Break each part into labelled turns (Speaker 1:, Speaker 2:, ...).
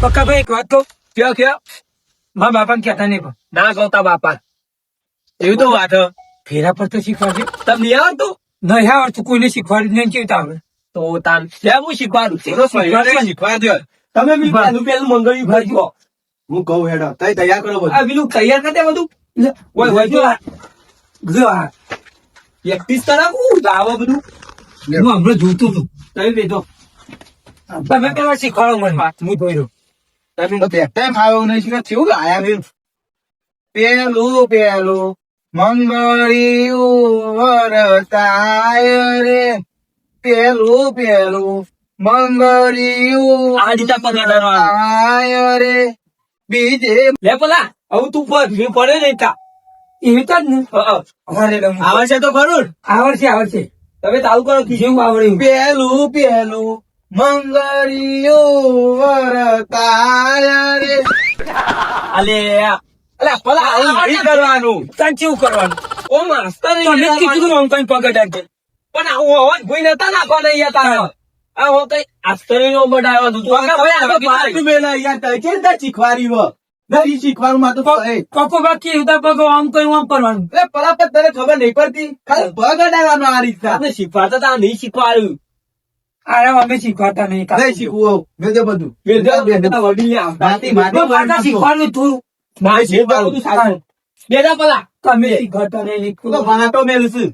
Speaker 1: પક્કાભાઈ એક વાત કહું?
Speaker 2: કયો કયો?
Speaker 1: મારા બાપાને કહેતા નહીં પણ.
Speaker 2: ના ગૌતા બાપા. એવું તો વાત હે.
Speaker 1: ફેરા પર તો શીખવાડજો.
Speaker 2: તમને આવડતું?
Speaker 1: નહીં આવડતું કોઈને શીખવાડ્યું નહીં કેવું આવડે?
Speaker 2: તો તાન ત્યાં હું શીખવાડું? શીખવાડ્યો તમે બી. પેલું પેલું મંગળ્યું ભરજો
Speaker 3: હું કહું હેડો તઈ તૈયાર કરો બધું.
Speaker 2: આ પેલું તૈયાર નથી બધું. ઓય, ઓય,
Speaker 1: જો આ. જો આ.
Speaker 2: હું કરાવું આવો બધું.
Speaker 1: હું હમણાં જોતું હતું.
Speaker 2: તમે બેઠો.
Speaker 1: તમે પેલા શીખવાડો મને. હું જોઈ રહ્યો.
Speaker 2: તમે
Speaker 3: બેઠા ફાવ્યો નહીં શીખર થયું લાયા ફેર પેલું પેલું મંગળિયું વરતાય રે પેલું પેલું મંગળિયું
Speaker 2: આ રીતના પગે ધરવાનું.
Speaker 3: વરતાય રે બીજે
Speaker 2: લે પેલા હવે તું પર મેં પડે નહીં તા
Speaker 1: એવી તો જ ને રમવું.
Speaker 2: તો ખરું?
Speaker 1: આવડશે આવડશે
Speaker 2: તમે ચાલુ કરો કીધું
Speaker 1: જેવું આવડે એવું.
Speaker 3: પેલું પેલું મંગળિયું વરતાય રે
Speaker 2: અલે અલે પલા આવું કરવાનું.
Speaker 1: તન કેવું કરવાનું?
Speaker 2: ઓ માસ્તર
Speaker 1: તમે કીધું આમ કઈ પગ અડાડજે.
Speaker 2: પણ આવું અવાજ ભૂઈ નતા નાખવા નહીં યાર તારે આ હો કઈ આસ્તરી નો બડાવ્યો તું તું હવે આ તો
Speaker 3: મેલા યાર તઈ કે રીતે શીખવાડી વ શીખવાનું માં તો એ
Speaker 1: પપ્પો બાકી ઉતા પગ આમ કઈ આમ કરવાનું?
Speaker 3: એ પલા પર તને ખબર નહીં પડતી. ખાલી પગ અડાડવાનો આ રીતના.
Speaker 2: આપણે તા નહીં શીખવાડ્યું.
Speaker 1: આરામ અમે શીખવાતા નહીં
Speaker 3: કાલે શીખવું. મેં બધું.
Speaker 2: બેટા વડીલ ને
Speaker 3: માટી માટી
Speaker 1: તો તું
Speaker 2: ના શીખવાડું તું સાચું બેટા પેલા.
Speaker 1: તમે શીખવાતા નહીં
Speaker 3: તું તો વાંટો મેલું છું.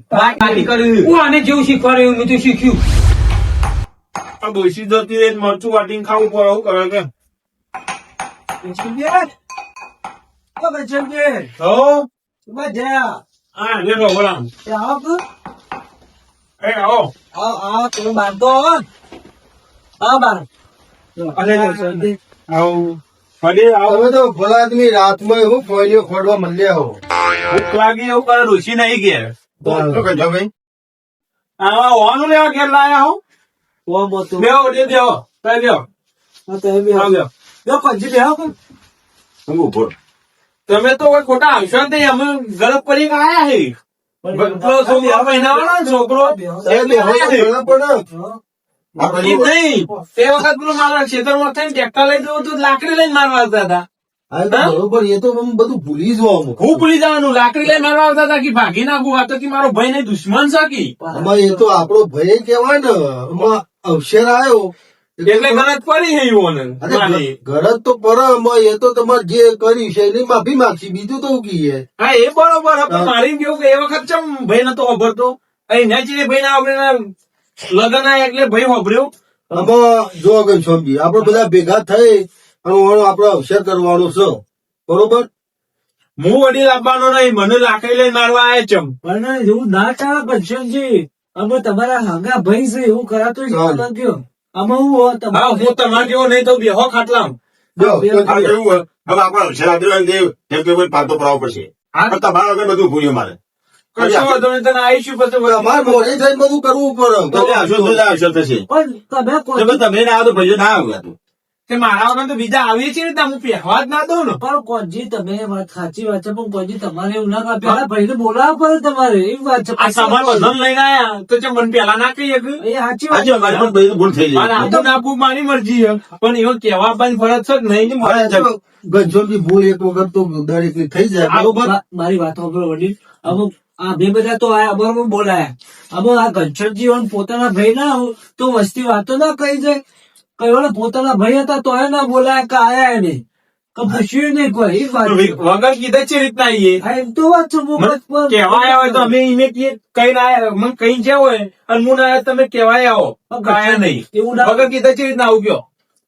Speaker 1: હું આને જેવું શીખવાડ્યું મેં તું શીખ્યું.
Speaker 4: આ ડોસી જતી રહી મરચું વાટીને ખાવું પડે હું કરે કે હો હા લેલો બોલા એ આવો આવો ફરી આવો
Speaker 3: તમે તો ભલા આદમી રાતમાં હું ફોઈલીઓ ખોડવા મળ્યા હો
Speaker 4: ભૂખ લાગી એવું કરે ડોસી નહીં ઘેર
Speaker 3: શું કહેજો ભાઈ
Speaker 4: આવા હોવાનું લેવા ઘેર લાયા હો બેહો દે આવ તમે તો કોઈ ખોટા આવશો નહીં અમે ગરબ પડી આયા હે પેલો છોકરો? પહેરાવાનો છોકરો
Speaker 3: એ બે હોય તો ઘણા પણ
Speaker 4: એમ નહીં. તે વખત પેલું મારા ખેતરમાં થઈને ટ્રેક્ટર લઈ જવું હતું લાકડી લઈને મારવા આવતા હતા.
Speaker 3: બરોબર એ તો બધું ભૂલી જવાનું.
Speaker 4: હું. ભૂલી જવાનું લાકડી લઈને મારવા આવતા હતા કે ભાગી નાખું આ તો કે મારો ભાઈ ને દુશ્મન છે કે?
Speaker 3: એ તો આપણો ભાઈ કેવાય ને અવસર આવ્યો.
Speaker 4: એટલે ગલત પડી છે. મારી.
Speaker 3: તો પર એ તો તમારે જે કર્યું છે એની માફી માંગશી બીજું તો કીએ
Speaker 4: હા એ બરોબર મારી કેવું કે એ વખત ચમ ભાઈ નતો વાપરતો અહીં નેચરી ભાઈ ના આપણે લગ્ન એટલે ભાઈ વાપર્યો
Speaker 3: આમાં જો અગર સમજી આપડે બધા ભેગા થઈ અને આપણો આપડે અવસર કરવાનો છે. બરોબર?
Speaker 4: હું વડીલ આપવાનો નહીં મને લાકડી લઈ મારવા આવે ચમ.
Speaker 5: પણ એવું ના ચાલે બચ્ચનજી અમે તમારા હાંગા ભાઈ છે એવું કરાતો જ
Speaker 3: ચાલે.
Speaker 5: આમાં હું હા
Speaker 4: હું
Speaker 5: તમારે
Speaker 4: જેવો નહીં તો બેહો ખાટલામ.
Speaker 3: જો
Speaker 6: આ કેવું હોય હવે આપણે અક્ષરા દેવ જેમ કે કોઈ પાતો પડાવવો પડશે. તમારા વગર બધું ભૂલ્યું મારે. તમે ના આવો તો ભાઈઓ ના આવ્યા તું.
Speaker 4: તે મારા વગર તો બીજા આવીએ છીએ ને હું પહેવા જ ના દઉં ને.
Speaker 5: પણ કોણજી તમે વાત સાચી વાત છે પણ કોણજી તમારે એવું ના પેલા ભાઈને બોલાવવા પડે તમારે એવી વાત છે.
Speaker 4: આ સામાન વધન લઈને આયા તો જે મને પેલા ના કહી શકે
Speaker 5: એ સાચી વાત
Speaker 6: અમારે પણ ભાઈ ભૂલ થઈ
Speaker 4: અને
Speaker 6: જાય
Speaker 4: આપું નાખવું મારી મરજી છે. પણ એવો કહેવા પણ ફરજ છે નહીં ને મારે જ.
Speaker 3: ભૂલ એક વખત તો દરેક થઈ જાય. બરોબર?
Speaker 5: મારી વાત સાંભળો વડીલ. અમુક આ બે બધા તો આયા અમારે બોલાયા. અમુક આ ઘનશ્યામજી જીવન પોતાના ભાઈ ના હોય તો વસ્તી વાતો ના કહી જાય. કઈ વાળા પોતાના ભાઈ હતા તો ના બોલાયા કે આયા પૂછ્યું નહીં કોઈ છે.
Speaker 4: વગર કીધે છે રીતના આવીએ
Speaker 5: તો વાત છે
Speaker 4: તો અમે એને કહીએ કઈ ના મને કઈ છે હોય અને હું ના તમે કહેવાય આવો. કાયા નહીં.
Speaker 5: એવું
Speaker 4: વગર કીધે છે રીતના આવું ગયો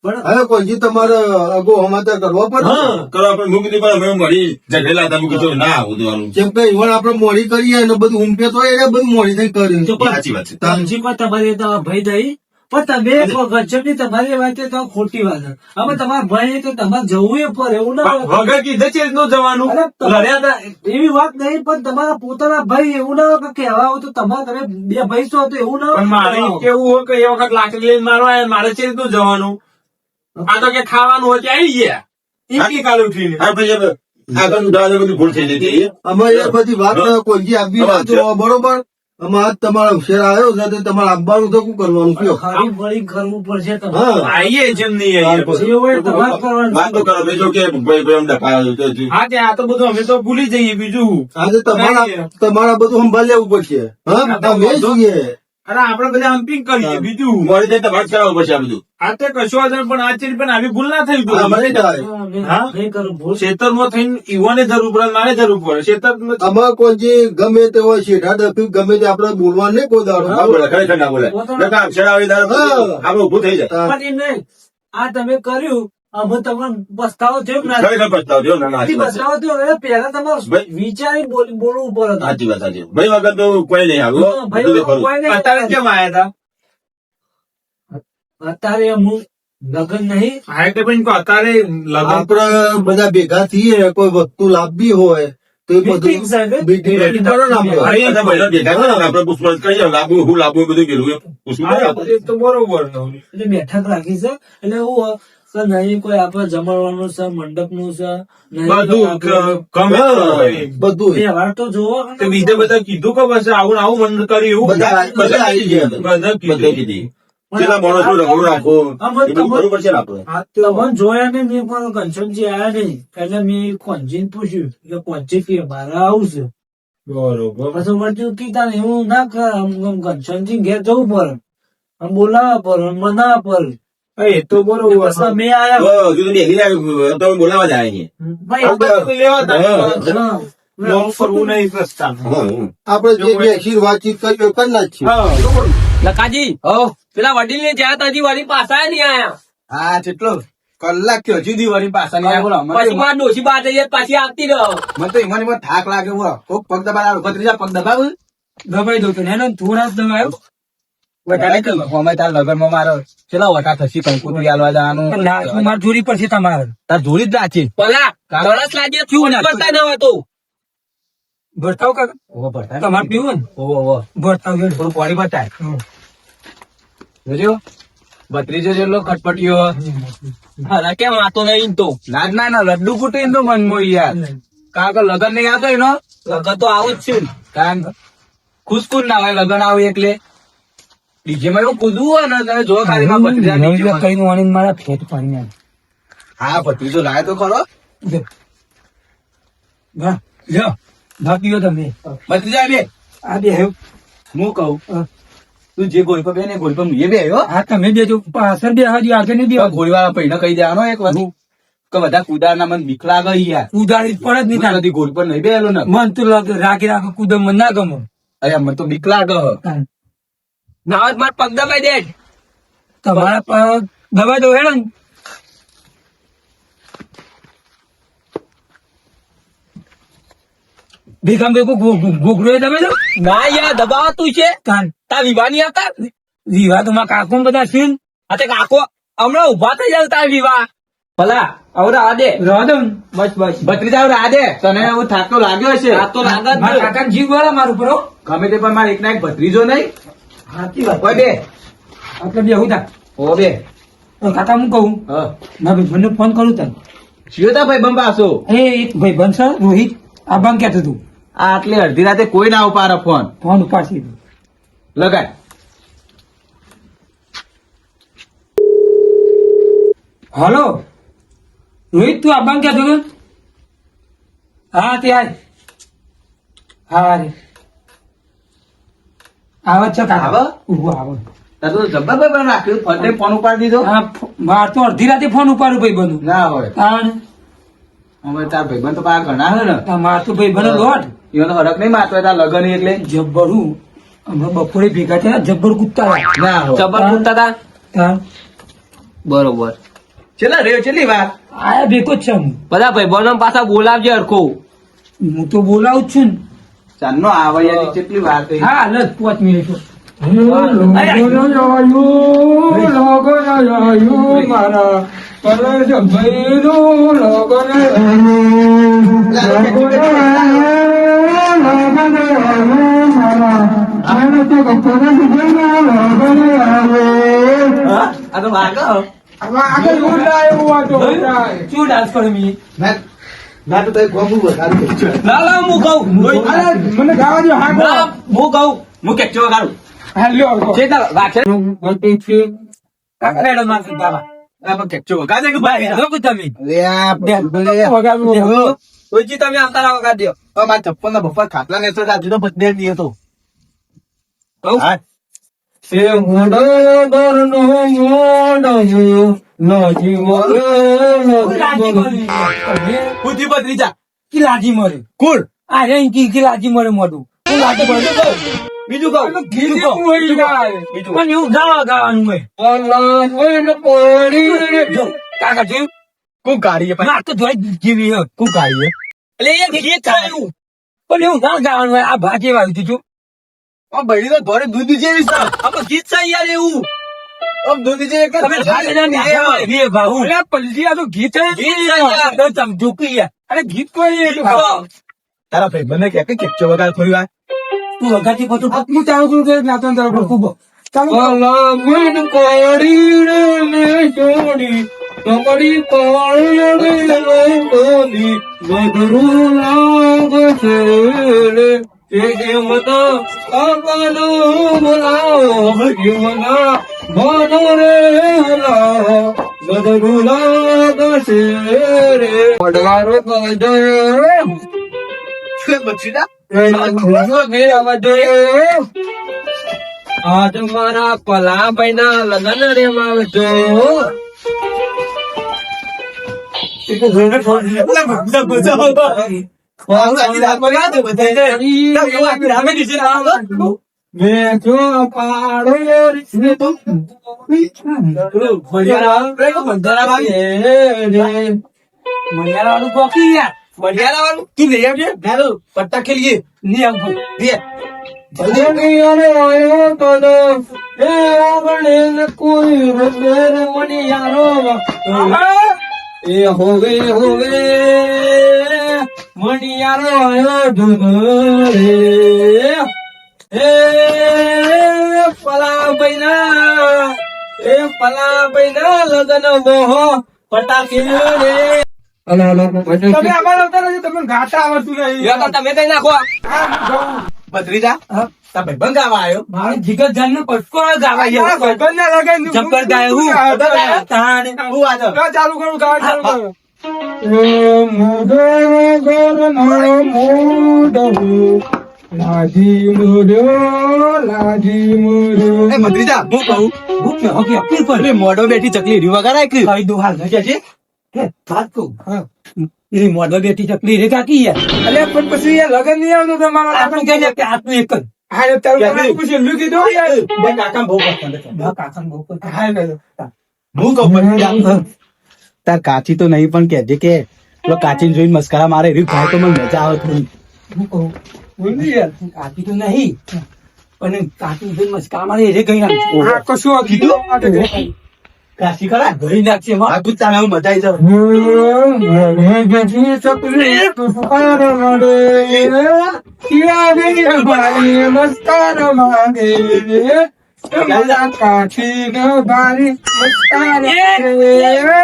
Speaker 5: પણ
Speaker 3: હવે કોઈજી તમારે અગો હમાતા કરવા પડે?
Speaker 6: કરવા મૂકી દીધું અમે મળી ઝઘડેલા હતા મૂકી દીધું ના આવું દેવાનું.
Speaker 3: જેમ કે મોડી કરીએ અને બધું ઊંઘે તો એને બધું મોડી થઈ કર્યું.
Speaker 6: સાચી વાત છે.
Speaker 5: પણ તમારી ભાઈ થઈ પણ તમે ગજબની તમારી વાત તો ખોટી વાત છે. હવે તમારા ભાઈ તો તમારે જવું એ પર એવું ના
Speaker 4: વગર કીધે છે જવાનું.
Speaker 5: એવી વાત નહીં પણ તમારા પોતાના ભાઈ એવું ના હોય કે કહેવા હોય તો તમારે તમે બે ભાઈ છો તો એવું ના
Speaker 4: હોય મારે કેવું હોય કે એ વખત લાકડી લઈને મારવા આયા મારે છે નું જવાનું. આ તો કે ખાવાનું હોય ત્યાં આવી ગયા. એક કાલે ઉઠીને?
Speaker 6: હા ભાઈ આગળ દાદા બધી ભૂલ થઈ જતી.
Speaker 3: અમારી બધી વાત કોઈ આપવી વાત બરોબર. આજ તમારો અવસર આવ્યો છે તે તમારે આપવાનું તો શું કરવાનું? કયો?
Speaker 5: ખાલી વળી કરવું પડશે
Speaker 4: આઈએ જેમ નહીં
Speaker 6: વાત તો કરો બીજો કે.
Speaker 4: હા તે આ તો બધું અમે તો ભૂલી જઈએ બીજું.
Speaker 3: આજે તમારા તમારા બધું સંભાળી લેવું પડશે. હા તમે છીએ.
Speaker 4: અરે આપડે બધા હમ્પિંગ કરીએ બીજું.
Speaker 6: મોડી જાય તમારે કરાવવું પડશે આ બધું.
Speaker 4: આ તે કશું વાંધો પણ આ ચીજ પણ આવી ભૂલ ના થઈ
Speaker 3: તો મને થાય
Speaker 4: હા?
Speaker 5: નહીં કરું ભૂલ.
Speaker 4: ખેતરમાં થઈને યુવાને જરૂર પડે મારે જરૂર પડે. ખેતર
Speaker 3: આમાં કોઈ જે ગમે તે હોય છે ડફી ગમે તે આપડે બોલવા નહીં કોઈ દાડો.
Speaker 6: ના બોલે ખરેખર ના બોલે. દાડો. આપણે ઊભું થઈ જાય.
Speaker 5: પણ એ નહીં આ તમે કર્યું અમે તમને પસ્તાવો થયો ના
Speaker 6: ખરેખર થયો. ના.
Speaker 5: પસ્તાવો થયો. એ પહેલા તમારે વિચારી બોલવું પડે
Speaker 6: સાચી વાત સાચી ભાઈ વગર તો કોઈ નહીં આવ્યું.
Speaker 5: કોઈ નહીં.
Speaker 4: અત્યારે કેમ આયા હતા?
Speaker 5: અત્યારે હું લગન નહીં.
Speaker 4: હા એટલે પણ અત્યારે લગ્ન?
Speaker 3: આપડે બધા ભેગા થઈએ કોઈ વસ્તુ લાવવી હોય
Speaker 5: બેઠક રાખી છે. એટલે હું નહીં કોઈ આપણે જમણવાનું છે મંડપનું છે
Speaker 4: બધું
Speaker 3: બધું.
Speaker 5: તહેવાર તો જોવો
Speaker 4: બીજે બધા કીધું કે બસ આવું આવું મન કર્યું એવું?
Speaker 3: બધા બધા આવી ગયા
Speaker 4: બધા કીધું.
Speaker 5: તમને જોયા ને મેં પણ કંચનજી આયા નહીં. એટલે મેં કોંજીને પૂછ્યું કે કોંજી કે મારે આવું છે.
Speaker 4: બરોબર.
Speaker 5: પછી વળતું કીધા એવું ના કર ઘનશ્યામજી ઘેર જવું પડે. આમ બોલાવવા પડે મના પડે.
Speaker 4: એ તો બરોબર.
Speaker 5: મેં આયા.
Speaker 6: હજુ તો બેસી રહ્યા, બોલાવા જાય અહીંયા.
Speaker 5: ભાઈ
Speaker 4: આ બધું લેવા તા.
Speaker 5: હા.
Speaker 4: લોક કરવું નહીં પ્રસ્તાવ
Speaker 3: આપણે જે બેસી વાતચીત કરી હોય કરી નાખીએ.
Speaker 2: લકાજી પેલા વડીલ ને જ્યાં તાજી વાળી પાછા નહીં આયા.
Speaker 7: હા કેટલો? કલાક થયો હજી દિવાળી પાછા નહીં આવ્યો
Speaker 2: પછી મારા ડોશી બા જઈએ પાછી આવતી રહો.
Speaker 7: મને તો એમાં થાક લાગે બોલો. કોક પગ દબાવ પગ દબાવ.
Speaker 8: દબાઈ દઉં તો એનો થોડા જ દબાયો.
Speaker 7: મારો ચેલા વટા થશી કંકુ આલવા જવાનું.
Speaker 8: ના જોડી પડશે તમારે.
Speaker 7: તાર જોડી જ નાચી
Speaker 2: ભલા તરસ લાગે
Speaker 8: કેવું ના
Speaker 2: બતા ન હતો
Speaker 8: ભરતાવ કાકા.
Speaker 7: ઓવો ભરતા
Speaker 8: તમારે પીવું ને?
Speaker 7: ઓવો ઓવો
Speaker 8: ભરતાવ જોડે.
Speaker 7: થોડું પાણી બતાય. જોજો. ભત્રીજો જેટલો ખટપટ્યો.
Speaker 2: અરે કેમ આતો નહીં તો?
Speaker 7: ના ના ના લડ્ડુ કુટી તો મનમો યાર. કારણ કે લગન નહીં આવતો એનો?
Speaker 2: લગન તો આવું જ છે ને.
Speaker 7: કારણ કે ખુશ ખુશ ના હોય લગન આવે એટલે ડીજે માં કૂદવું હોય ને તમે જો ખાલી માં
Speaker 8: કઈ વાણી મારા ફેટ પાણી હા
Speaker 7: હા જો લાય તો ખરો.
Speaker 8: વાહ, લ્યો. ભા પીવો તમે.
Speaker 7: ભત્રીજા બે.
Speaker 8: આ બે
Speaker 7: હું કહું? તું જે ગોળ પર બે ને ગોળ પર મુએ બે
Speaker 8: આ તમે બેજો પાછળ બે હાજી આગળ નહીં બે
Speaker 7: ગોળી વાળા પૈને કહી દેવાનો એક વસ્તુ કે બધા કુદારના મને બીક લાગે યાર.
Speaker 8: પડે જ નહીં
Speaker 7: થાય ગોળ પર નહીં બેહેલો ને.
Speaker 8: મન તો લાગે રાખી રાખો કુદમ મને ના ગમે.
Speaker 7: અરે મને તો બીક લાગે હ.
Speaker 2: ના હોય પગ દબાઈ દે.
Speaker 8: તમારા પગ દબાઈ દો હેડો ભેગું ગો- ગો- ગોગડો એ દબાઈ દો
Speaker 2: ના યાર દબાવાતું છે. તા વિવાહ નહીં આવતા?
Speaker 8: વિવાહ તો મારા કાકો ને બધા છે.
Speaker 2: આ તે કાકો હમણાં ઊભા થઈ જાય તાર વિવાહ. ભલા હવે આ દે.
Speaker 8: રહેવા દો ને.
Speaker 2: બસ બસ.
Speaker 7: ભત્રીજા હવે આદે તને એવું થાક તો લાગ્યો હશે.
Speaker 2: આ તો લાગે કાકા
Speaker 8: મારા જીવ વાળા મારું પરો
Speaker 7: ગમે તે પણ મારે એક ના એક ભત્રીજો નહીં.
Speaker 8: સાચી વાત.
Speaker 7: ઓય બે.
Speaker 8: એટલે બે હું
Speaker 7: ઓ બે.
Speaker 8: કાકા હું કહું?
Speaker 7: હા.
Speaker 8: ના ભાઈ મને ફોન કરું તને.
Speaker 7: શિયોતા ભાઈ ભાઈ બંબાસો
Speaker 8: એ એક ભાઈ બનશે રોહિત. આ બંધ કહેતું તું?
Speaker 7: આ આટલી અડધી રાતે કોઈ ના ઉપાડે ફોન
Speaker 8: ફોન ઉપાડશે
Speaker 7: લગાય
Speaker 8: હલો? રોહિત તું આ બંધ કહેતો હા ત્યાં હા રે. આવે છે
Speaker 7: આવે?
Speaker 8: ઊભો આવે.
Speaker 7: તો જબ્બર ભાઈ રાખ્યું. ફોન ફોન ઉપાડી દીધો?
Speaker 8: માર તો અડધી રાતે ફોન ઉપાડું ભાઈ બનું
Speaker 7: ના હોય.
Speaker 8: કારણ
Speaker 7: હવે તાર ભાઈ તો પાછા ઘણા છે ને.
Speaker 8: માર તો ભાઈ લોટ.
Speaker 7: એનો હરક નહીં મારતો તાર લગન એટલે?
Speaker 8: જબ્બરું હમણાં બપોરે ભેગા થયા જબ્બર કૂદતા.
Speaker 7: ના જબ્બર
Speaker 2: જબર પૂછતા હતા? બરોબર.
Speaker 7: છેલ્લા રહ્યો છેલ્લી વાત?
Speaker 8: આયા ભેગો જ છે
Speaker 2: બધા ભાઈ બનો પાછા બોલાવજે હરખો.
Speaker 8: હું તો બોલાવું જ છું ને.
Speaker 7: ચાંદનો આવે યાર કેટલી વાર થઈ?
Speaker 8: હા જ પાંચ મિનિટ.
Speaker 7: આગળ
Speaker 8: ચૂ ડાન્સ કરે મી
Speaker 3: ના તો તઈ ગોબું વધારે
Speaker 2: ના ના હું કહું.
Speaker 8: મને ગાવા દો
Speaker 2: ના હું કહું.
Speaker 7: હું કેચો વગાડું
Speaker 1: હા લ્યો આવજો.
Speaker 7: છે. તાર વાંચે
Speaker 1: કાકા હેડો માર સુધાવા.
Speaker 7: આપણે કેચો વગાડે કે ભાઈ.
Speaker 1: હેડો કે તમે.
Speaker 8: વગાડવું.
Speaker 1: વગાડવું.
Speaker 7: ઓજી તમે આવતા રહો વગાડ દો
Speaker 8: હવે મારા ચપ્પલ ના બફર ખાટલા ને તો રાત્રિ તો બધે
Speaker 1: લાજી મરે
Speaker 7: બુદ્ધિ પત્રી જા
Speaker 1: કી લાજી મરે?
Speaker 7: કુલ.
Speaker 1: આ રે કી કી લાજી મરે મોઢું. કી લાજી મરે
Speaker 7: બીજું કહું.
Speaker 1: બીજું કહું.
Speaker 7: બીજું
Speaker 1: પણ એવું ગાવા ગાવાનું હોય. અલ્લાહ વૈન પડી. જો કાકા જોયું?
Speaker 7: કુ ગાડીએ ભાઈ?
Speaker 1: માર તો જોઈ જીવી
Speaker 7: કોણ કાઢીએ એટલે એ ગીત થયું
Speaker 1: પણ એવું ના ગાવાનું હોય. આ ભાજી વાળું છું.
Speaker 8: આ બૈરી તો ધોરે દૂધ જેવી છે.
Speaker 7: આપણે ગીત છે યાર એવું. તારા ભાઈ મને કે કેચો વગાડ થોડી વાર.
Speaker 1: તું વગાડતી પાછું હું ચાલુ કરું કે નાચન તરફ ખૂબ. ચાલુ મન કોડી રે ને જોડી કમડી કોડી રે ને કોડી મધુર લાગ છે આજ મારા પલા ભાઈ ના? લગન રે માવજો. મેં જો પાડો રે તો મણિયારા વાળું ગોકી યાર
Speaker 7: મરિયાદા વાળું તું લઈ આવજે ખેલીએ
Speaker 1: ની આવું
Speaker 7: દે
Speaker 1: મણિયારે કોઈ મણિયારો એ હોવે હોવે મણિયારો આયો ઢગરે એ પલા બૈના એ પલા બૈના લગન મોહો પટાકી રે. તમે અમારા આવતા નથી તમે ગાતા આવડતું નહીં.
Speaker 7: તો તમે કઈ નાખો ભત્રીજા?
Speaker 1: હા.
Speaker 7: તા ભાઈ બંધ ગાવા આવ્યો
Speaker 1: મારે જીગર જાન નો પટકો ગાવા જબ્બર ગાય હું? તાણે
Speaker 7: હું વાંધો
Speaker 1: ચાલુ કરું ગાવા ચાલુ કરું. મોઢો
Speaker 7: બેઠી ચકલી રીવા કરાય
Speaker 1: એ મોઢો બેઠી ચકલી રે કાકી યાર. અલે પણ પછી લગન નહીં આવતો તમારા આપણે કહે કે આટલું એક જ. હા તારું પૂછી મૂકી દો. યાર
Speaker 7: બે કાકા બહુ પસંદ
Speaker 1: બા કાકા બહુ કોઈ હા ને
Speaker 7: હું કહું ભત્રીજા
Speaker 8: તાર કાચી તો નહીં પણ કહેજે કે પેલો કાચીને જોઈને મસ્કરા મારે એવી ભાઈ તો મને મજા આવે થોડી.
Speaker 1: હું કહું બોલી યાર. કાકી તો નહીં પણ કાચી ભાઈ મસ્કા મારે એ કઈ કશું કીધું?
Speaker 7: કાશી કરા
Speaker 1: ગઈ નાખશે માં
Speaker 7: આ તું તારે હું મજા આવી જાવ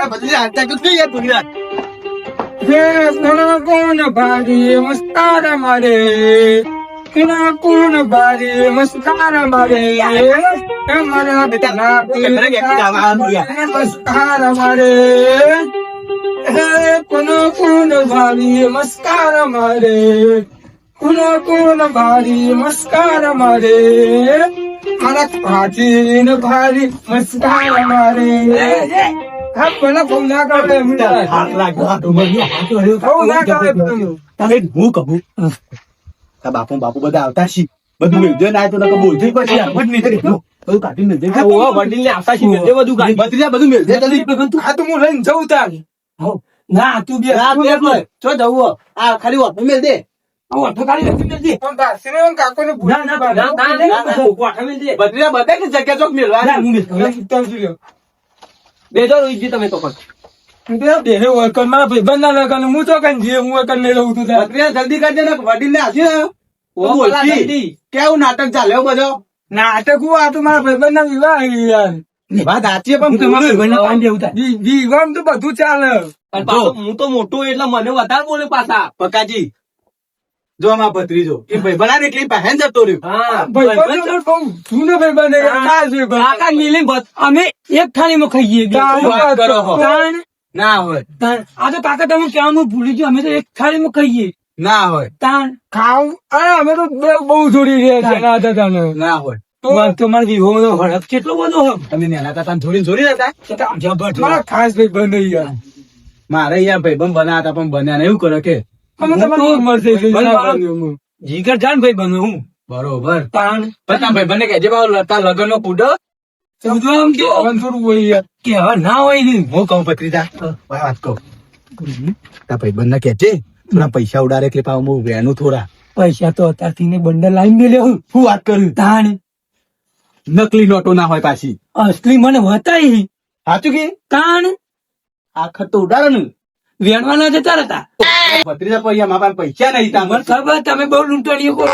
Speaker 7: ભત્રીજા હાથતા તું કઈ યાર પૂરી રાત
Speaker 1: કોણ ભારી મસ્તાર મારે કિના કોણ ભારી? મસ્તાર મારે મારા બેટા મસ્કાર મારે. હે કોનો કોણ ભારી? મસ્કાર મારે. કોનો કોણ ભારી? મસ્કાર મારે. મારા ભાજી ભારી મસ્કાર મારે. હા પેલા ફોન ના કરો
Speaker 7: હાથ લાગ્યો હાથ ઉમર્યો હાથ વળ્યો.
Speaker 1: ફોન ના કરો
Speaker 7: તમે હું કહું? તા બાપુ બાપુ બધા આવતા છી બધું મેળજો ના તો નકર બોલજો પછી આમ જ કરી દો. બધું કાઢી મેળજે.
Speaker 1: વડીલને આવતા છી મેળજે બધું કાઢી.
Speaker 7: ભત્રીજા બધું મેળજે જલ્દી.
Speaker 1: હા તો હું લઈને જઉં તાર ના તું બે
Speaker 7: રાત બે એટલે. ચો જવું. આ ખાલી ઓટો મેળ દે
Speaker 1: ના ના ના ના
Speaker 7: બેજો રોઈજી તમે તો પણ
Speaker 1: મારા ભાઈબંધ ના લગન હું તો કઈ જે હું કઈ નહીં રહું છું ત્યાં.
Speaker 7: ભત્રીજા જલ્દી ને વડીલ ને આવશે ને
Speaker 1: ઓ,
Speaker 7: તો
Speaker 1: પેલા
Speaker 7: બોલતી.
Speaker 1: જલ્દી.
Speaker 7: કેવું નાટક ચાલ્યો બધો?
Speaker 1: નાટક હું આ તો મારા ભાઈબંધ ના વિવાહ યાર.
Speaker 7: વાત સાચી
Speaker 1: હું તો મારા ભાઈબંધના
Speaker 7: પણ
Speaker 1: પાંડે ઉતાર. વી- વિવાહ તો બધું ચાલે.
Speaker 7: હું તો મોટો એટલે મને વધારે બોલે પાછા. પકાજી. જો આમાં ભત્રીજો. એ ભાઈ એટલી એટલે પહેન જતો રહ્યો.
Speaker 8: અમે એક થાળીમાં ખાઈએ. ના હોય. તાણ. આ તો કાકા તમે કહેવાનું ભૂલી ગયો. અમે તો એક થાળીમાં કહીએ
Speaker 7: ના હોય.
Speaker 8: તાણ
Speaker 1: ખાવ અરે અમે તો બહુ જોડી રહ્યા છે ના
Speaker 7: હોય.
Speaker 8: તો કેટલો બધો હો
Speaker 7: તમે નેના હતા જોડી જોડી હતા
Speaker 1: ખાસ ભાઈ બંધ યાર.
Speaker 7: મારે યાર ભાઈબંધ બનાવ્યા હતા પણ બન્યા એવું કરે કે
Speaker 8: જીગર જાન ભાઈ બનો હું.
Speaker 7: બરોબર.
Speaker 8: તાણ
Speaker 7: પણ તમે ભાઈબંધ ને કહેજે બાબુ લતા લગન નો કુડો
Speaker 8: સમજવા કે
Speaker 1: આવવાનું થોડું હોય
Speaker 8: કે હવે ના હોય ને
Speaker 7: હું કહું ભત્રીજા વાત કહું. તા ભાઈબંધ ને કહેજે થોડા પૈસા ઉડાડે એટલે પાવ હું થોડા.
Speaker 8: પૈસા તો અત્યારથી ને બંડલ લાઈન મેલ્યો હું.
Speaker 7: શું વાત
Speaker 8: તાણ.
Speaker 7: નકલી નોટો ના હોય પાછી.
Speaker 8: અસલી મને વતાઈ
Speaker 7: સાચું કે?
Speaker 8: તાણ.
Speaker 7: આખર તો ઉડાડો ને.
Speaker 8: વેણવાના જતા હતા
Speaker 7: ભત્રીજા પૈસા મારા પાસે નહીં તા
Speaker 8: મને. ખબર તમે બહુ લૂંટણીઓ કરો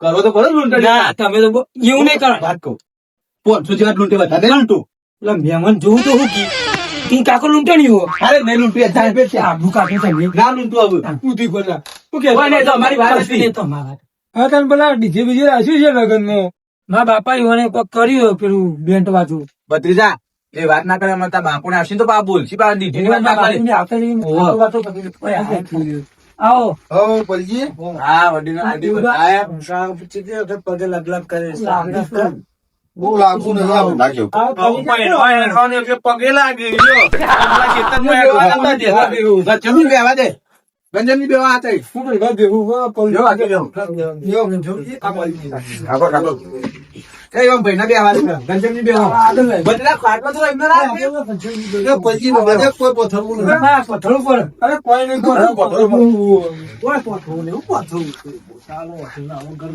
Speaker 7: કરો તો લૂંટણી.
Speaker 8: ના તમે તો એવું નહીં કરો.
Speaker 7: વાત કહું. પાંચસો જેવા લૂંટે વધારે લૂંટું.
Speaker 8: એટલે મહેમાન જોવું તો હું કી? તી કાકો લૂંટણીઓ
Speaker 7: અરે નહીં લૂંટું એ જાય છે
Speaker 8: આબુ કાઢે તમે.
Speaker 7: ના લૂંટું હવે.
Speaker 1: ઉધી પેલા. શું કે?
Speaker 7: ને તો અમારી વાત હતી.
Speaker 8: નહીં તમારા.
Speaker 1: હા તને પેલા ડીજે બીજે રાખ્યું છે લગ્નમાં?
Speaker 8: મા બાપા એને કોક કર્યું પેલું બેન્ટ વાજુ
Speaker 7: ભત્રીજા એ વાત ના કરે મને તારા બાપુ ને આવશે તો પા બોલ પા દીધી વાત ના કરે.
Speaker 8: આવો.
Speaker 3: હા પલજી
Speaker 7: હા વડીલો વડીલો આયા.
Speaker 8: પગે લગ લગ કરે
Speaker 3: બહુ લાગુ. નહીં આવું.
Speaker 4: પગે લાગે જો. આપણા ખેતરમાં હેડવા જતા રહ્યા.
Speaker 7: જમીન બેહવા દે. ગંજનની બેહવા આ થઈ.
Speaker 1: શું ભેગા ભેગું હા, પલ-
Speaker 7: જો આગળ બેહો. કઈ તો એમને
Speaker 3: નો બધે કોઈ પથરવું નહીં.
Speaker 8: પથરું પર
Speaker 1: અરે કોઈ નહીં કોઈ
Speaker 3: તો બધા બાંધી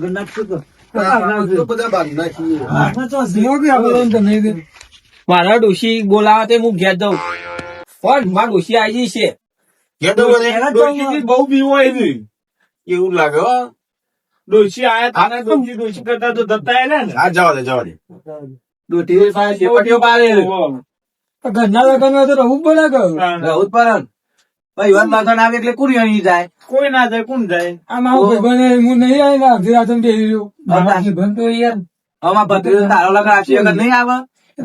Speaker 3: નાખીએ.
Speaker 1: તમે દે.
Speaker 2: મારા ડોશી બોલાવા તે હું ઘેર જઉં. પણ મારા ડોશી આવી છે.
Speaker 4: બહુ બીવો આવી
Speaker 6: એવું લાગે
Speaker 4: ડોશી આયા તા ને ડોશી ડોશી કરતા તો દત્તા ને.
Speaker 6: આ જવા દે જવા દે.
Speaker 7: ડોટી પાસે ચેપટીઓ પાડે.
Speaker 1: ઘરના લગન તો જ પડે કે
Speaker 7: રહું જ પડે ભાઈ વાત લગન આવે એટલે કુરી અહીં જાય.
Speaker 4: કોઈ ના જાય કોણ જાય
Speaker 1: આ મારો ભાઈબંધ હું નહીં આવેલા અડધી રાતે બેસી રહ્યો
Speaker 7: હા.
Speaker 1: ભાઈબંધ તો યાર.
Speaker 7: આમાં ભત્રીજો તારો લગન આશી વગર નહીં આવે?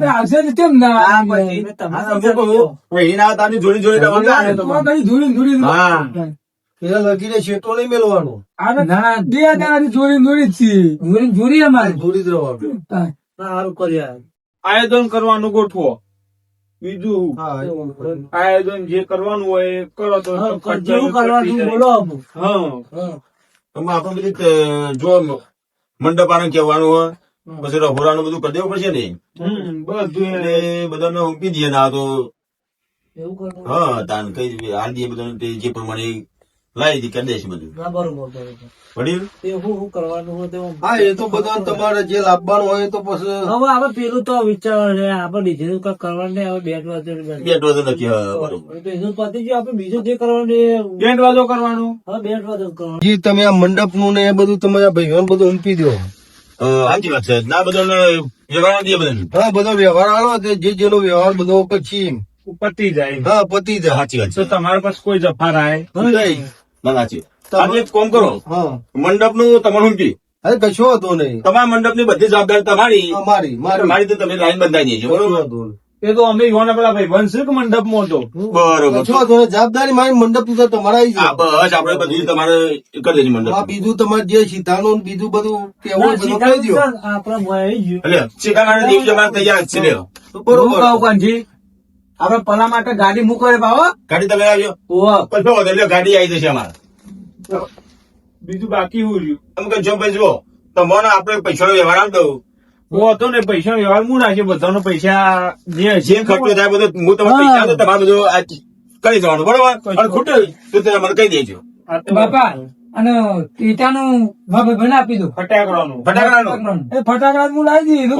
Speaker 1: આવશે કેમ ના આવે?
Speaker 7: જોડી જોડી
Speaker 1: ધૂળી
Speaker 6: હા.
Speaker 3: પેલા લગીને શેઠો નહીં મેળવાનો
Speaker 1: આ તો
Speaker 8: ના.
Speaker 1: બે જોડી જ છીએ.
Speaker 8: જોરી જોરી અમારે.
Speaker 3: જ
Speaker 8: સારું કર્યા
Speaker 4: આયોજન કરવાનું ગોઠવો. બીજું આયોજન જે કરવાનું હોય એ કરો તો
Speaker 8: જેવું કરવાનું બોલો
Speaker 4: હા.
Speaker 6: આપણે બધી જો મંડપ આને કહેવાનું હોય પછી રઘોડાનું બધું કરી દેવું પડશે ને?
Speaker 4: બધું
Speaker 6: એટલે બધાને ઉંપી દઈએ ના તો.
Speaker 8: એવું
Speaker 6: હા તાન કઈ હાલ દઈએ બધાને જે પ્રમાણે લાવી દી કરી દેશે બધું?
Speaker 8: ના બરોબર બરોબર
Speaker 6: વડીલ?
Speaker 8: એ હું હું કરવાનું હોય તો હા
Speaker 3: એ તો બધા તમારે જે લાભવાનું હોય તો પછી
Speaker 8: હવે હવે પેલું તો વિચાર છે આપણે બીજું કઈ કરવાનું નહીં હવે બેટ વાજો
Speaker 6: બેટ વાજો નક્કી હા, બરોબર.
Speaker 8: એનું પતી ગયું આપણે બીજું જે કરવાનું
Speaker 4: બેટ વાજો કરવાનું.
Speaker 8: હવે બેટ વાજો કરવાનું.
Speaker 3: જી તમે આ મંડપનું ને એ બધું તમારા ભાઈઓ બધું ઉમપી દો.
Speaker 6: સાચી વાત છે. ના બધા વ્યવહાર દે બધા
Speaker 3: હા બધો વ્યવહાર આલો તે જે જેનો વ્યવહાર બધો પછી
Speaker 4: પતી જાય.
Speaker 3: હા પતી જાય.
Speaker 6: સાચી વાત
Speaker 4: તો
Speaker 6: છે
Speaker 4: તમારા પાસે કોઈ જફા રાય?
Speaker 3: નહીં.
Speaker 6: ના સાચી આજે એક કરો મંડપનું તમારું ઉંપી
Speaker 3: અરે કશો હતો નહીં
Speaker 6: તમારા મંડપની બધી જવાબદારી તમારી
Speaker 3: અમારી મારી
Speaker 6: મારી તો તમે લાઈન બંધાઈ દેજો બરોબર
Speaker 4: એ તો અમે યોના પેલા ભાઈ વંશ કે મંડપમાં
Speaker 6: બરોબર
Speaker 3: કશો હતો નહીં. જવાબદારી મારી મંડપ તો તમારા
Speaker 6: બસ આપડે બધું તમારે કરી દેજો મંડપ
Speaker 3: બીજું તમારે જે સીતાનું ને બીજું બધું કેવું બધું કહી દો
Speaker 6: તૈયાર છે.
Speaker 3: બરોબર
Speaker 7: આપણે પલા માટે ગાડી મૂકો રે ભાવો
Speaker 6: ગાડી તમે આવજો
Speaker 7: ઓહો.
Speaker 6: પછી વધે ગાડી આવી જશે અમારે.
Speaker 4: બીજું બાકી હું રહ્યું?
Speaker 6: તમે કહો જો ભાઈ જુઓ તમને આપણે પૈસાનો વ્યવહાર આમ દઉં.
Speaker 4: હું હતો ને પૈસા વ્યવહાર હું રાખે બધાનો પૈસા જે
Speaker 6: જે ખર્ચો થાય બધો હું તમને પૈસા તમારે બધું આ કરી દેવાનું બરોબર? ખોટું તો તમે મને કહી દેજો.
Speaker 8: બાપા અને ઈટાનું ભાભી બને આપી દઉં
Speaker 4: ફટાકડાનું.
Speaker 6: ફટાકડાનું.
Speaker 1: એ ફટાકડા હું લાવી દીધું.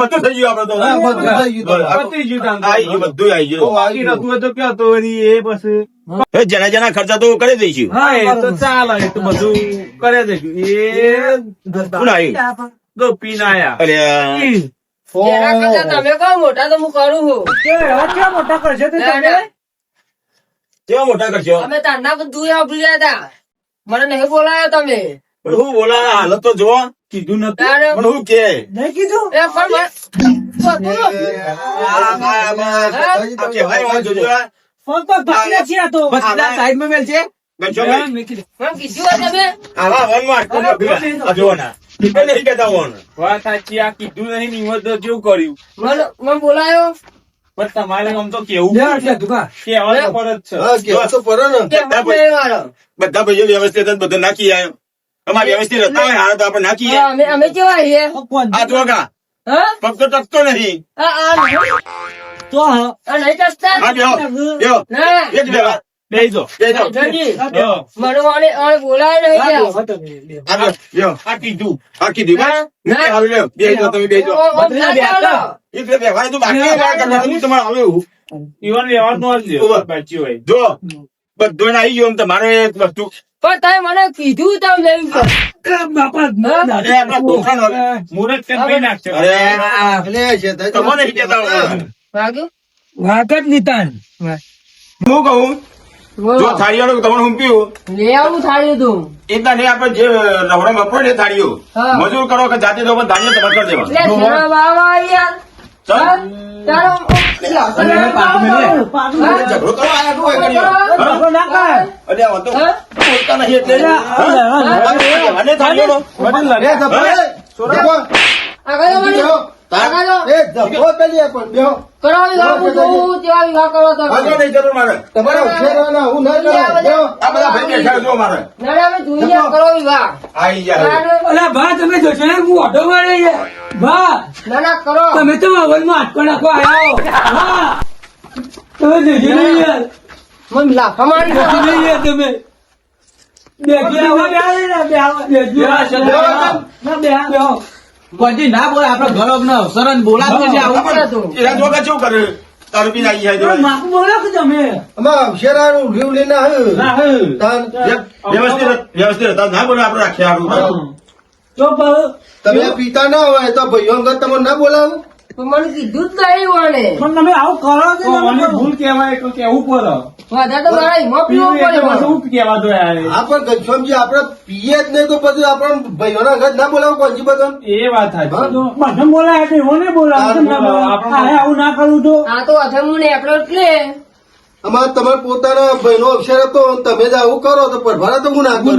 Speaker 6: બધું થઈ ગયું આપડે તો.
Speaker 3: બધું થઈ ગયું.
Speaker 6: બધું આવી ગયું.
Speaker 4: બાકી નતું તો ક્યાં તો એ બસ.
Speaker 6: એ જેના જેના ખર્ચા તો કરી દઈશું.
Speaker 4: હા એ તો ચાલે એ તો બધું કરી દઈશું. એ
Speaker 6: કોણ આવ્યું?
Speaker 4: તો પીને આયા.
Speaker 6: અરે
Speaker 9: તમે કહો મોટા તો હું કરું છું
Speaker 8: મોટા કરશે તમે.
Speaker 6: કેવા મોટા કરશો?
Speaker 9: અમે તારના બધું આવડ્યા હતા. મને નહીં બોલાયો તમે.
Speaker 6: પણ હું બોલાયા હાલત તો જો કીધું નતું પણ હું કે.
Speaker 5: નહીં કીધું?
Speaker 9: એ પણ કીધું.
Speaker 6: નહીં.
Speaker 9: બોલાયો.
Speaker 4: પણ તમારે આમ તો કેવું
Speaker 1: લે એટલે દુકાન.
Speaker 4: છે.
Speaker 3: તો પડે ને.
Speaker 9: કે મને નહીં વાળો.
Speaker 6: બધા ભાઈઓ વ્યવસ્થિત બધા નાખી આવ્યો. અમારે વ્યવસ્થિત હતા હોય હારા તો આપણે નાખીએ
Speaker 9: હા, અમે અમે કેવા છીએ
Speaker 6: આ જો કા
Speaker 9: હા?
Speaker 6: પગ તો ટકતો નથી
Speaker 9: આ આ નહીં.
Speaker 5: તો
Speaker 6: એક બે.
Speaker 4: બેજો
Speaker 6: બધું આવી ગયો તમારે એક વસ્તુ.
Speaker 9: પણ તમે મને કીધું તમે લેવું.
Speaker 4: મુહૂર્ત કરીને નાખશે
Speaker 6: તમને
Speaker 1: નિતાન.
Speaker 6: હું કહું? જો થાળીઓનું તમને હું પીવું
Speaker 9: લે આવું થાળી તું
Speaker 6: એટલા નહીં આપણે જે રવડે વાપરો ને થાળીઓ મજૂર કરો કે જાતે તો પણ થાળીઓ તમારે કરી દેવા
Speaker 9: એટલે જરા બાવા યાર હા? ચાલો
Speaker 6: ઝઘડો તો તો નહીં
Speaker 9: આવો આવો. તમે
Speaker 6: નહીં
Speaker 1: તમે તમે તો અવલમાં હાથકો નાખો આવ્યો તમે જોજો ને યાર
Speaker 9: મને લાફા મારી
Speaker 1: જોજો
Speaker 9: દો.
Speaker 1: ને યાર તમે. બેજો બેજો
Speaker 7: કોઈ ના બોલે આપડે ઘર નો અવસર બોલાવે છે આવું
Speaker 9: પડે તો.
Speaker 6: એના જોગા કેવું કરે? તારું પીને આઈ જાય તો.
Speaker 5: બોલો કે તમે?
Speaker 3: લઈને
Speaker 4: ના
Speaker 6: વ્યવસ્થિત વ્યવસ્થિત હતા. ના બોલે આપણે રાખ્યા હારું.
Speaker 5: તો
Speaker 3: તમે પીતા ના હોય તો ભાઈઓ અંગત તમને ના બોલાવું.
Speaker 9: મને કીધું જ નહીં
Speaker 5: પણ તમે આવું કરો તમે?
Speaker 4: ભૂલ કહેવાય તો કેવું પડે
Speaker 9: વધારે તો મારા નો પીવો પડે.
Speaker 4: પછી શું કહેવા દો યાર.
Speaker 3: આ પણ આપણે પીએ જ નહીં તો પછી આપણે ભાઈઓના અંગત ના બોલાવું કોણજી બધા
Speaker 4: એ વાત સાચી.
Speaker 5: મને બોલાય તો એવો નહીં બોલાય કેમ ના બોલાય?
Speaker 4: આપણે-
Speaker 5: આ આવું ના કરું તો.
Speaker 9: આ તો અથમ હું નેકળો એટલે.
Speaker 3: આમાં તમારા પોતાના ભાઈનો અક્ષર હતો તમે જ આવું કરો તો પરભારા તો હું ના કરું.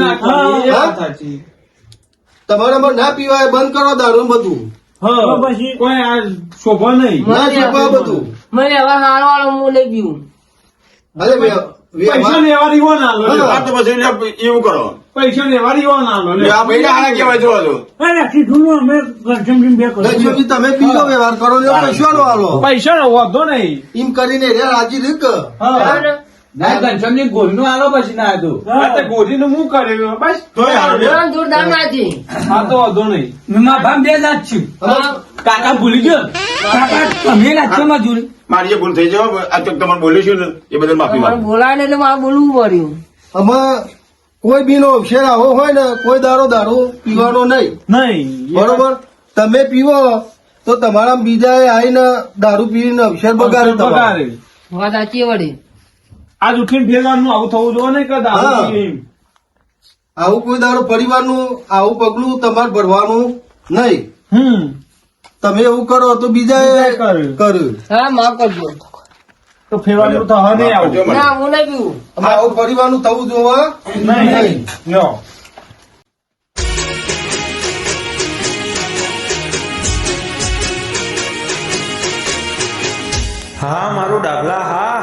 Speaker 3: તમારામાં ના પીવાય બંધ કરો દારૂ બધું.
Speaker 4: હા
Speaker 5: પછી?
Speaker 4: કોઈ આ શોભા નહીં.
Speaker 3: ના બધું.
Speaker 9: મને હવે હારો વાળો હું
Speaker 3: લઈ વ્ય-
Speaker 4: પૈસા
Speaker 3: વ્યવહાર-
Speaker 4: લેવા રીવો ના લો
Speaker 6: આ તો પછી એવું કરો.
Speaker 4: પૈસા લેવા રીવો ના લો
Speaker 6: લ્યો,
Speaker 4: લ્યો.
Speaker 6: આ ભાઈને હારા કહેવાય જોવા દો
Speaker 5: અરે કીધું ને અમે ઘરજમજીને બે કરીશું.
Speaker 3: ઘનશ્યામજી તમે પીજો વ્યવહાર કરો ને પૈસાનો આલો
Speaker 4: પૈસા નો વાંધો નહીં.
Speaker 3: એમ કરીને રે રાજી રીક?
Speaker 7: ના ઘનશ્યામજી ગોલનું આલો પછી ના હતું.
Speaker 4: આ તો ગોરીનું કર્યું બસ.
Speaker 6: તોય હારું લ્યો.
Speaker 9: જોરદાર જોરદાર નાચી.
Speaker 4: આ તો વાંધો નહીં.
Speaker 1: ભામ બે દાંત કાકા ભૂલી ગયો? કાકા તમે
Speaker 6: મારી ભૂલ થઈ જાય આ તો તમારે બોલ્યું છું ને એ બદલ માફી
Speaker 9: બોલાય ને એટલે મારે બોલવું પડ્યું.
Speaker 3: આમાં કોઈ બીનો અક્ષર આવો હોય ને કોઈ દારો દારૂ પીવાનો નહીં.
Speaker 4: નહીં
Speaker 3: બરોબર? તમે પીવો તો તમારા બીજા આવીને દારૂ પીને અક્ષર બગાડે તમારો.
Speaker 4: બગાડે.
Speaker 9: વાત સાચી વળી.
Speaker 4: આજ ઉઠીને ફેરવાનું આવું થવું જોઈએ ને કે દારૂ
Speaker 3: હા.
Speaker 4: પીએ એમ.
Speaker 3: આવું કોઈ દારૂ પરિવારનું આવું પગલું તમારે ભરવાનું નહીં.
Speaker 4: હમ.
Speaker 3: તમે એવું કરો તો
Speaker 4: બીજા કર્યું.
Speaker 9: હા માફ કરજો.
Speaker 4: તો ફેરવાનું તો હા નહીં આવું.
Speaker 9: ના હું નહીં પીવું.
Speaker 3: આવું પરિવારનું થવું જોવા
Speaker 4: નહીં.
Speaker 3: નહીં.
Speaker 10: હા મારું ડાબલા હાથ